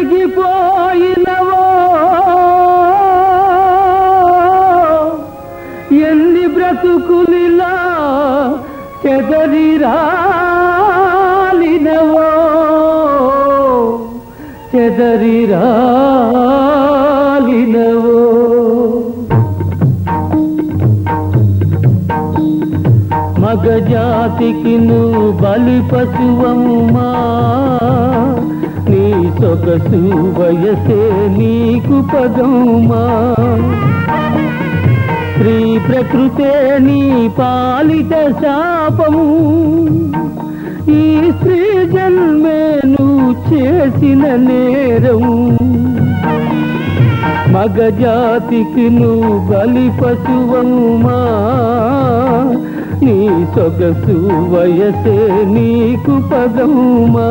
తొలగిపోయినవో ఎన్ని బ్రతుకులిలా చెదరిరాలినవో? చెదరిరాలినవో? మగజాతికి నువ్వు బలి పశువమ్మా నీ సొగసు వయసే నీకు పదమ్మా? స్త్రీ ప్రకృతే నీ పాలిత శాపము. ఈ స్త్రీ జన్మే నువ్వు చేసిన నేరం మగజాతికి నువ్వు బలి పశువమ్మా? నీ సొగసు వయసే నీకు పదమ్మా?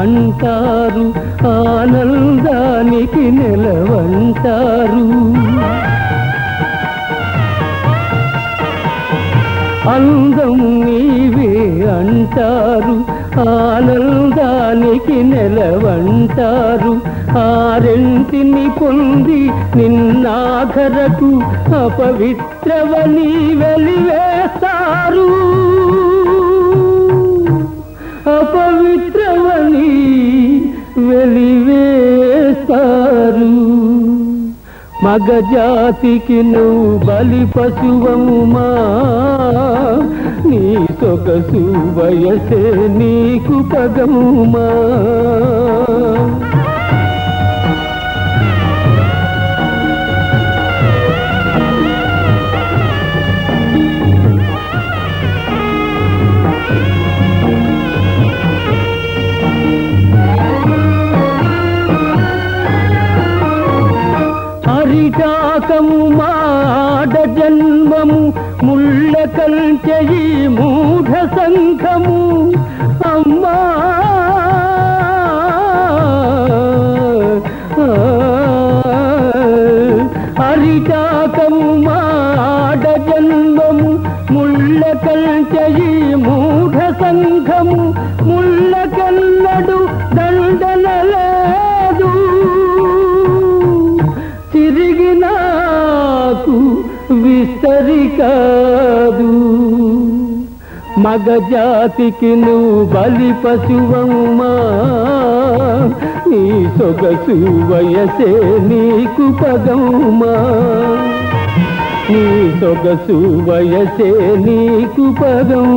అంటారు ఆనందానికి నిలవంటారు. అందం నీవే అంటారు ఆనందానికి నెలవంటారు. ఆరెంటిని పొంది నిన్నాఖరకు అపవిత్రవని వెలివేస్తారు. మగజాతికి నువ్వు బలి పశువమ్మా? నీ సొగసు వయసే నీకు పదమ్మా హరిటాకము మాడ జన్మము ముళ్ళ కంచెయి మూఢ సంఘము. అమ్మా! అరిటాకము మాడ జన్మము ముళ్ళ కంచెయి మూఢ సంఘము ముళ్ళ విస్తరి కాదు మగజాతికి నువ్వు బలి పశువమ్మా నీ సొగసు వయసే నీకు పదమ్మా నీ సొగసు వయసే నీకు పదం